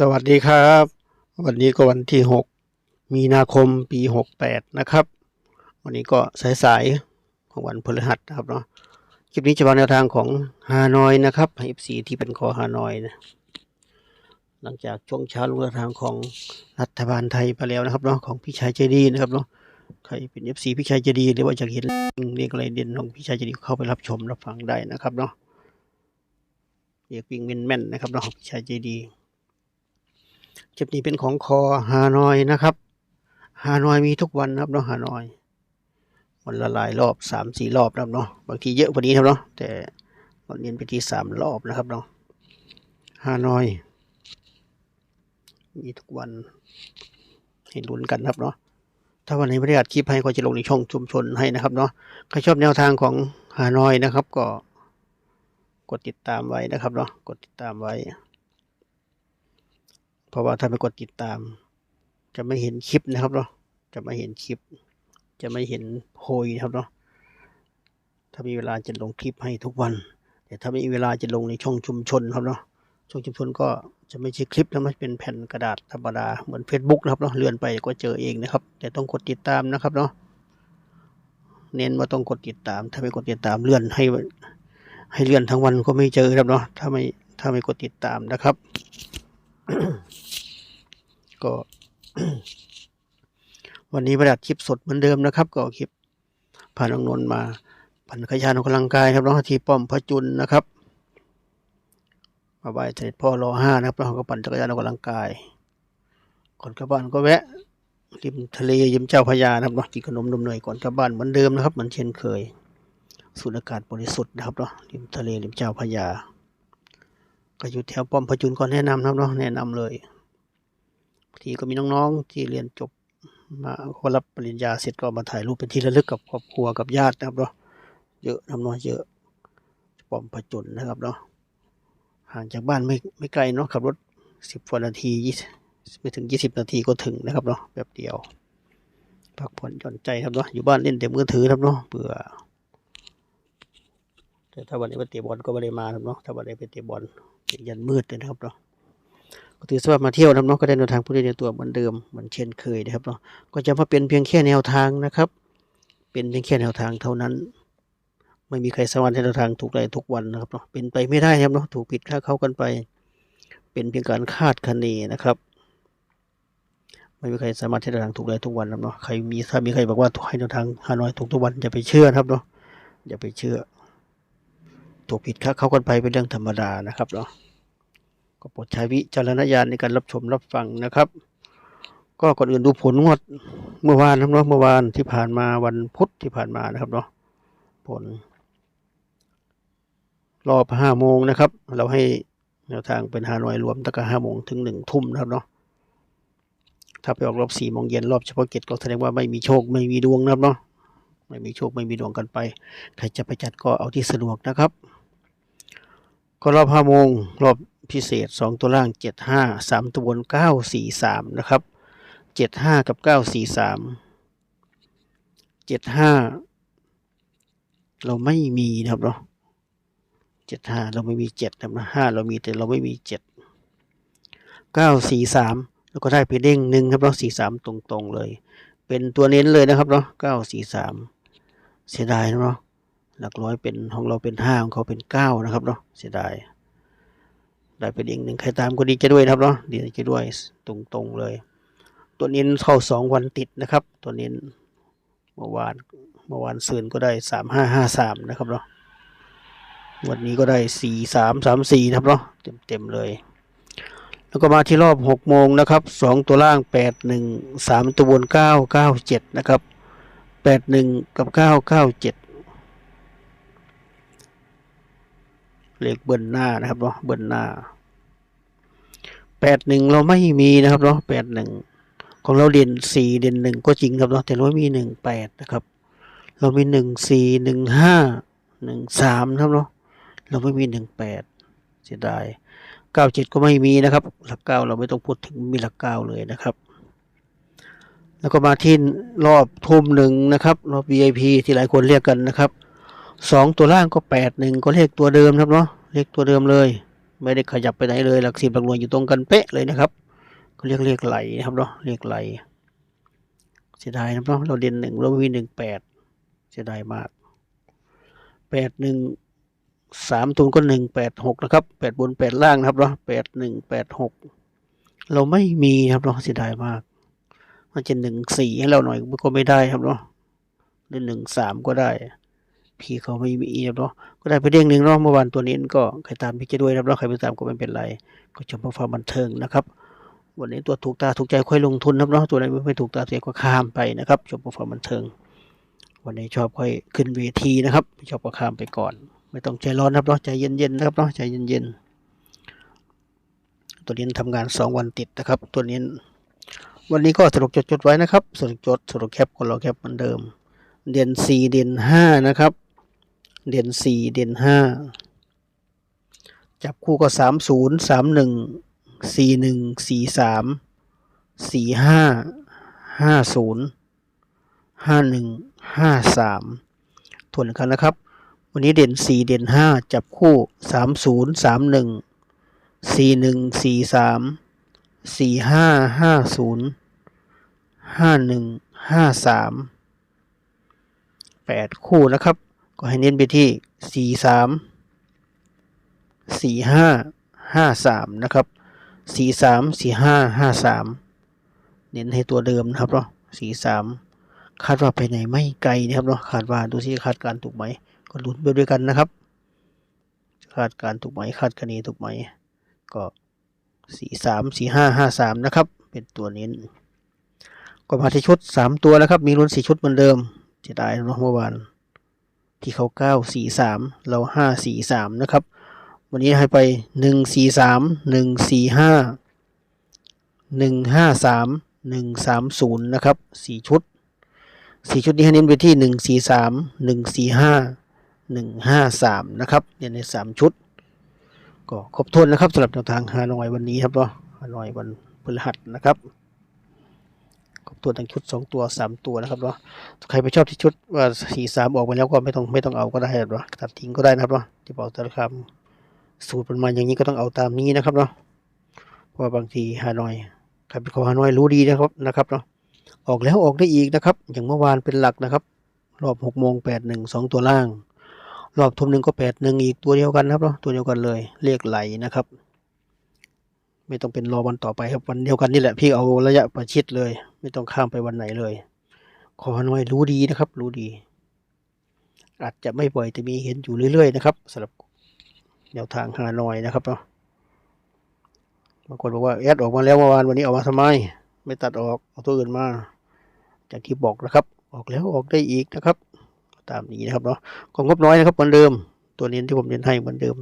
สวัสดีครับ วันนี้ก็วันที่ 6 มีนาคมปี 68 นะครับ วันนี้ก็สายๆของวันพฤหัสนะครับเนาะคลิปนี้จะวางแนวทางของฮานอยนะครับให้ FC ที่เป็นคอฮานอยนะหลังจากช่วงเช้าลงแนวทางของรัฐบาลไทยไปแล้วนะครับเนาะของพี่ชายใจดีนะครับเนาะใครเป็น FC พี่ชายใจดีหรือว่าอยากเห็นเรียกอะไรเด่นของพี่ชายใจดีเข้าไปรับชมรับฟังได้นะครับเนาะเรียกวิ่งแม่นๆนะครับเนาะพี่ชายใจดี คลิปนี้เป็นของคอฮานอยนะครับฮานอยมีทุกวันนะครับเนาะฮานอยวันละหลายรอบสามสี่รอบนะครับเนาะบางทีเยอะกว่านี้ครับเนาะแต่วันนี้ไปที่สามรอบนะครับเนาะฮานอย มีทุกวันให้ลุ้นกันครับเนาะถ้าวันไหนไม่ได้อัดคลิปให้ก็จะลงในช่องชุมชนให้นะครับเนาะใครชอบแนวทางของฮานอยนะครับ ก็กดติดตามไว้นะครับเนาะกดติดตามไว้ ราะว่าถ้าไม่กดติดตาม จะไม่เห็นคลิปนะครับเนาะจะไม่เห็นคลิป จะไม่เห็นโพยนะครับเนาะถ้ามีเวลาจะลงคลิปให้ทุกวัน แต่ถ้าไม่มีเวลาจะลงในช่องชุมชนครับเนาะช่องชุมชนก็จะไม่ใช่คลิปนะมันเป็นแผ่นกระดาษธรรมดาเหมือน Facebook นะครับเนาะเลื่อนไปก็เจอเองนะครับ แต่ต้องกดติดตามนะครับเนาะเน้นว่าต้องกดติดตาม ถ้าไม่กดติดตามเลื่อนให้ ให้เลื่อนทั้งวันก็ไม่เจอครับเนาะถ้าไม่ถ้าไม่กดติดตามนะครับ ก็ วันนี้ประดับคลิปสดเหมือนเดิมนะครับ ก็คลิปผ่านน้องนนมาผ่านขยานออกกำลังกายครับน้องทีป้อมพระจุลนะครับ มาไหว้เสด็จพ่อรอห้านะครับแล้วเราก็ปั่นจักรยานออกกำลังกายก่อนกลับบ้านก็แวะริมทะเลยิมเจ้าพระยานะครับเนาะกินขนมนมเนยก่อนกลับบ้านเหมือนเดิมนะครับเหมือนเช่นเคยสูดอากาศบริสุทธิ์นะครับเนาะริมทะเลริมเจ้าพระยา ก็อยู่แถวป้อมพจุลก่อนแนะนำนะครับเนาะแนะนำเลยทีก็มีน้องๆที่เรียนจบมาเขารับปริญญาเสร็จก็มาถ่ายรูปเป็นที่ระลึกกับครอบครัวกับญาตินะครับเนาะเยอะน้ำน้อยเยอะป้อมประจุนนะครับเนาะห่างจากบ้านไม่ไม่ไกลเนาะขับรถสิบกว่านาทียี่ไม่ถึงยี่สิบนาทีก็ถึงนะครับเนาะแบบเดียวพักผ่อนหย่อนใจครับเนาะอยู่บ้านเล่นแต่มือถือครับเนาะเบื่อแต่ถ้าวันนี้ไปเตะบอลก็ไม่ได้มาครับเนาะถ้าวันนี้ไปเตะบอล ยันมืดเลยนะครับเนาะก็ถือว่ามาเที่ยวนะครับเนาะก็ได้แนวทางผู้เล่นในตัวเหมือนเดิมเหมือนเช่นเคยนะครับเนาะก็จะมาเป็นเพียงแค่แนวทางนะครับ เป็นเพียงแค่แนวทางเท่านั้น ไม่มีใครสามารถให้แนวทางถูกได้ทุกวันนะครับเนาะเป็นไปไม่ได้นะครับเนาะถูกผิดค่าเข้ากันไป เป็นเพียงการคาดคะเนนะครับไม่มีใครสามารถให้แนวทางถูกได้ทุกวันนะครับเนาะ ใครมีถ้ามีใครบอกว่าให้แนวทางฮานอยถูกทุกวันอย่าไปเชื่อครับเนาะ อย่าไปเชื่อ ถูกผิดค่าเข้ากันไปเป็นเรื่องธรรมดานะครับเนาะก็โปรดใช้วิจารณญาณในการรับชมรับฟังนะครับ ก็ก่อนอื่นดูผลงวดเมื่อวานนะครับเนาะเมื่อวานที่ผ่านมาวันพุธที่ผ่านมานะครับเนาะผล รอบห้าโมงนะครับ เราให้แนวทางเป็นฮานอยรวมตั้งแต่ห้าโมงถึงหนึ่งทุ่มนะครับเนาะถ้าไปออกรอบสี่โมงเย็นรอบเฉพาะกิจก็แสดงว่าไม่มีโชคไม่มีดวงนะครับเนาะไม่มีโชคไม่มีดวงกันไป ใครจะไปจัดก็เอาที่สะดวกนะครับ ก็รอบห้าโมงรอบพิเศษสองตัวล่างเจ็ดห้าสามตัวบนเก้าสี่สามนะครับเจ็ดห้ากับเก้าสี่สามเจ็ดห้าเราไม่มีนะครับเนาะเจ็ดห้าเราไม่มีเจ็ดนะครับนะห้าเรามีแต่เราไม่มีเจ็ดเก้าสี่สามแล้วก็ได้ไปเด้งหนึ่งครับเนาะสี่สามตรงๆเลย เป็นตัวเน้นเลยนะครับเนาะเก้าสี่สามเสียดายนะเนาะ หลักร้อยเป็นของเราเป็นห้าของเขาเป็นเก้านะครับเนาะเสียดายได้เป็นอีกหนึ่งใครตามก็ดีใจด้วยนะครับเนาะดีใจด้วยตรงๆเลย ตัวนี้เข้าสองวันติดนะครับ ตัวนี้เมื่อวานเมื่อวานซืนก็ได้สามห้าห้าสามนะครับเนาะวันนี้ก็ได้สี่สามสามสี่นะครับเนาะเต็มเต็มๆเลย แล้วก็มาที่รอบหกโมงนะครับสองตัวล่างแปดหนึ่งสามตัวบนเก้าเก้าเจ็ดนะครับแปดหนึ่งกับเก้าเก้าเจ็ด เลขเบิ้ลหน้านะครับเนาะเบิ้ลหน้าแปดหนึ่งเราไม่มีนะครับเนาะแปดหนึ่งของเราเด่นสี่เด่นหนึ่งก็จริงครับเนาะแต่เราไม่มีหนึ่งแปดนะครับ เรามีหนึ่งสี่หนึ่งห้าหนึ่งสามนะครับเนาะเราไม่มีหนึ่งแปดเสียดายเก้าเจ็ดก็ไม่มีนะครับ หลักเก้าเราไม่ต้องพูดถึงมีหลักเก้าเลยนะครับ แล้วก็มาที่รอบทุ่มหนึ่งนะครับ รอบ VIP ที่หลายคนเรียกกันนะครับ สองตัวล่างก็แปดหนึ่งก็เลขตัวเดิมครับเนาะเลขตัวเดิมเลย ไม่ได้ขยับไปไหนเลยหลักสิบหลักหน่วยอยู่ตรงกันเป๊ะเลยนะครับเขาเรียกเลขไหลนะครับเนาะเลขไหลเสียดายนะครับเนาะเราเด่นหนึ่งเรามีหนึ่งแปดเสียดายมากแปดหนึ่งสามตัวก็หนึ่งแปดหกนะครับแปดบนแปดล่างนะครับเนาะแปดหนึ่งแปดหกเราไม่มีครับเนาะเสียดายมาก มันจะหนึ่งสี่ให้เราหน่อยก็ไม่ได้ครับเนาะหรือหนึ่งสามก็ได้ พี่เขาไม่มีเนาะก็ได้ไปเด้งหนึ่งเนาะเมื่อวานตัวนี้ก็ใครตามพี่จะด้วยนะครับเนาะใครไม่ตามก็ไม่เป็นไร ก็ชมพื่อความบันเทิงนะครับ วันนี้ตัวถูกตาถูกใจค่อยลงทุนนะครับเนาะตัวไหนไม่ถูกตาเสียก็ข้ามไปนะครับ ชมพื่อความบันเทิง วันนี้ชอบค่อยขึ้นเวทีนะครับไม่ชอบก็ข้ามไปก่อน ไม่ต้องใจร้อนนะครับเนาะใจเย็นๆนะครับเนาะใจเย็นๆตัวนี้ทำงานสองวันติดนะครับ ตัวนี้วันนี้ก็สรุปจดๆไว้นะครับสรุปจดสรุปแคปก็รอแคปเหมือนเดิม เด่นสี่เด่นห้านะครับ เด่นสี่เด่นห้าจับคู่ก็สามศูนย์สามหนึ่งสี่หนึ่งสี่สามสี่ห้าห้าศูนย์ห้าหนึ่งห้าสามทวนกันนะครับ วันนี้เด่นสี่เด่นห้าจับคู่สามศูนย์สามหนึ่งสี่หนึ่งสี่สามสี่ห้าห้าศูนย์ห้าหนึ่งห้าสามแปดคู่นะครับ ก็ให้เน้นไปที่สี่สามสี่ห้าห้าสามนะครับสี่สามสี่ห้าห้าสามเน้นให้ตัวเดิมนะครับเนาะสี่สามคาดว่าไปไหนไม่ไกลนะครับเนาะคาดว่าดูสิคาดการถูกไหม ก็ลุ้นไปด้วยกันนะครับ คาดการถูกไหมคาดคะเนถูกไหม ก็สี่สามสี่ห้าห้าสามนะครับ เป็นตัวเน้นก็มาที่ชุดสามตัวแล้วครับ มีรุ่นสี่ชุดเหมือนเดิมจะได้เนาะเมื่อวาน ที่เขาเก้าสี่สามเราห้าสี่สามนะครับ วันนี้ให้ไปหนึ่งสี่สามหนึ่งสี่ห้าหนึ่งห้าสามหนึ่งสามศูนย์นะครับสี่ชุดสี่ชุดนี้ให้เน้นไปที่หนึ่งสี่สามหนึ่งสี่ห้าหนึ่งห้าสามนะครับเนี่ยในสามชุด ก็ครบถ้วนนะครับสำหรับแนวทางฮานอยวันนี้ครับเนาะฮานอยวันพฤหัสนะครับ ครบถ้วนทั้งชุดสองตัวสามตัวนะครับเนาะใครไปชอบที่ชุดว่าสี่สามออกไปแล้วก็ไม่ต้องไม่ต้องเอาก็ได้หรอกตัดทิ้งก็ได้นะครับเนาะที่บอกแต่ละคำสูตรมันมาอย่างนี้ก็ต้องเอาตามนี้นะครับเนาะเพราะบางทีฮานอยใครเป็นขอฮานอยรู้ดีนะครับนะครับเนาะออกแล้วออกได้อีกนะครับ อย่างเมื่อวานเป็นหลักนะครับ รอบหกโมงแปดหนึ่งสองตัวล่าง รอบทุ่มหนึ่งก็แปดหนึ่งอีกตัวเดียวกันครับเนาะตัวเดียวกันเลยเลขไหลนะครับ ไม่ต้องเป็นรอวันต่อไปครับวันเดียวกันนี่แหละพี่เอาระยะประชิดเลย ไม่ต้องข้ามไปวันไหนเลย ขอหน่อยรู้ดีนะครับ รู้ดี อาจจะไม่บ่อยแต่มีเห็นอยู่เรื่อยๆนะครับสำหรับแนวทางฮานอยนะครับเนาะบางคนบอกว่าแอดออกมาแล้วเมื่อวานวันนี้ออกมาทำไม ไม่ตัดออกเอาตัวอื่นมาจากที่บอกนะครับ ออกแล้วออกได้อีกนะครับ ตามนี้นะครับเนาะของงบน้อยนะครับเหมือนเดิม ตัวนี้ที่ผมเน้นให้เหมือนเดิม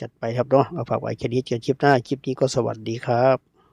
จัดไปครับเนาะเอาฝากไว้แค่นี้เจอคลิปหน้า คลิปนี้ก็สวัสดีครับ